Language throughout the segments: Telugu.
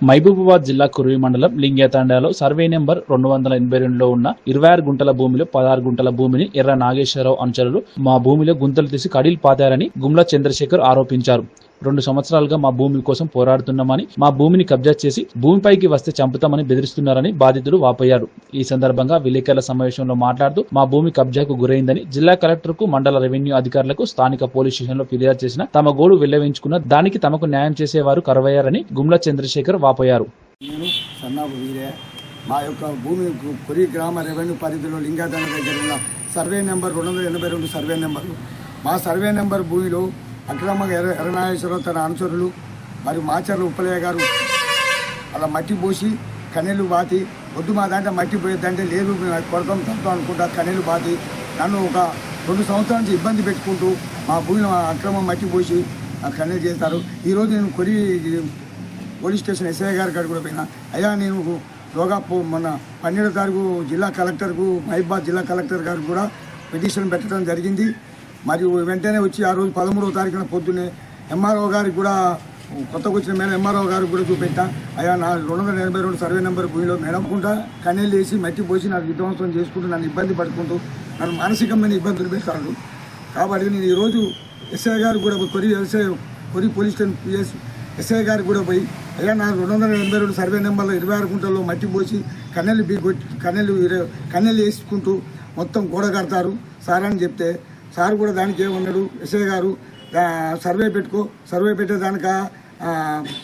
మహబూబాబాద్ జిల్లా కురువి మండలం లింగేతాండాలో సర్వే నెంబర్ రెండు వందల ఎనభై రెండులో ఉన్న ఇరవై ఆరు గుంటల భూమిలో పదహారు గుంటల భూమిని ఎర్ర నాగేశ్వరరావు అనుచరులు మా భూమిలో గుంతలు తీసి కడీలు పాతారని గుమ్లా చంద్రశేఖర్ ఆరోపించారు. రెండు సంవత్సరాలుగా మా భూమి కోసం పోరాడుతున్నామని మా భూమిని కబ్జా చేసి భూమిపైకి వస్తే చంపుతామని బెదిరిస్తున్నారని బాధితులు వాపోయారు. ఈ సందర్భంగా విలేకరుల సమావేశంలో మాట్లాడుతూ మా భూమి కబ్జాకు గురైందని జిల్లా కలెక్టర్కు మండల రెవెన్యూ అధికారులకు స్థానిక పోలీస్ స్టేషన్లో ఫిర్యాదు చేసిన తమ గోడు వెల్లవించుకున్న దానికి తమకు న్యాయం చేసేవారు కరవయ్యారని గుమ్లా చంద్రశేఖర్ వాపోయారు. మా యొక్క భూమి పురి కొరి గ్రామ రెవెన్యూ పరిధిలో లింగాదండ దగ్గర ఉన్న సర్వే నెంబర్ రెండు వందల ఎనభై రెండు సర్వే నెంబర్. మా సర్వే నెంబర్ భూమిలో అక్రమ ఎర్ర ఎర్రనాగేశ్వరరావు తన అనుచరులు మరియు మాచర్ల ఉప్పలయ్య గారు. అలా మట్టి పోసి కన్నెలు బాతి వద్దు మా దాంట్లో మట్టి పోయేదంటే లేదు కొడతాం తంతాం అనుకుంటా కన్నెలు బాతి నన్ను ఒక రెండు సంవత్సరాల నుంచి ఇబ్బంది పెట్టుకుంటూ మా భూమిని అక్రమం మట్టి పోసి కన్నెలు చేస్తారు. ఈరోజు నేను కొరి పోలీస్ స్టేషన్ ఎస్ఐ గారి కాడ కూడా పోయినా. అయ్యా నేను లోగా మొన్న పన్నెండో తారీఖు జిల్లా కలెక్టర్కు మహిబాద్ జిల్లా కలెక్టర్ గారు కూడా పిటిషన్ పెట్టడం జరిగింది. మరియు వెంటనే వచ్చి ఆ రోజు పదమూడవ తారీఖున పొద్దునే ఎంఆర్ఓ గారికి కూడా కొత్తగా వచ్చిన మేడం ఎంఆర్ఓ గారికి కూడా చూపెట్టా. అయ్యా నా రెండు వందల ఎనభై రెండు సర్వే నెంబర్ భూమిలో మేడంకుంటా కన్నీళ్ళు వేసి మట్టి పోసి నాకు విధ్వంసం చేసుకుంటూ నన్ను ఇబ్బంది పడుకుంటూ నన్ను మానసికమైన ఇబ్బందులు పెట్టాడు కాబట్టి నేను ఈరోజు ఎస్ఐ గారు కూడా Kori SI Kori police station PS SI గారికి కూడా పోయి అయ్యా నా రెండు వందల ఎనభై రెండు సర్వే నెంబర్లో ఇరవై ఆరు గుంటల్లో మట్టి పోసి కన్నెలు బీగొట్టి కన్నెలు కన్నెలు వేసుకుంటూ మొత్తం గోడ కడతారు. సార్ అని చెప్తే సార్ కూడా దానికి ఏమన్నాడు ఎస్ఐ గారు సర్వే పెట్టుకో సర్వే పెట్టేదానిక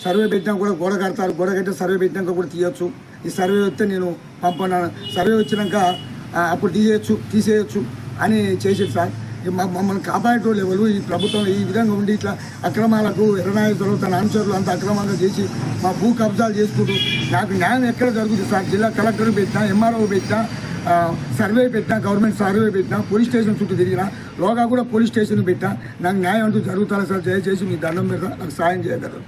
సర్వే పెట్టినా కూడా గోడ కడతారు. గోడ కట్టే సర్వే పెట్టినాక కూడా తీయొచ్చు. ఈ సర్వే వస్తే నేను పంపను సర్వే వచ్చినాక అప్పుడు తీయచ్చు తీసేయచ్చు అని చేసేది సార్. మమ్మల్ని కాపాడేటోళ్ళు ఎవరు? ఈ ప్రభుత్వం ఈ విధంగా ఉండి ఇట్లా అక్రమాలకు ఎర్రనాయకులు తన అనుచరులు అంత అక్రమంగా చేసి మా భూ కబ్జాలు చేసుకుంటూ నాకు న్యాయం ఎక్కడ జరుగుతుంది సార్? జిల్లా కలెక్టర్ పెట్టినా ఎంఆర్ఓ పెట్టినా సర్వే పెట్టినా గవర్నమెంట్ సర్వే పెట్టినా పోలీస్ స్టేషన్ చుట్టూ తిరిగినా లోగా కూడా పోలీస్ స్టేషన్ పెట్టినా నాకు న్యాయం అంటూ జరుగుతారా సార్? దయచేసి మీ దండం మీద నాకు సాయం చేయగలరు.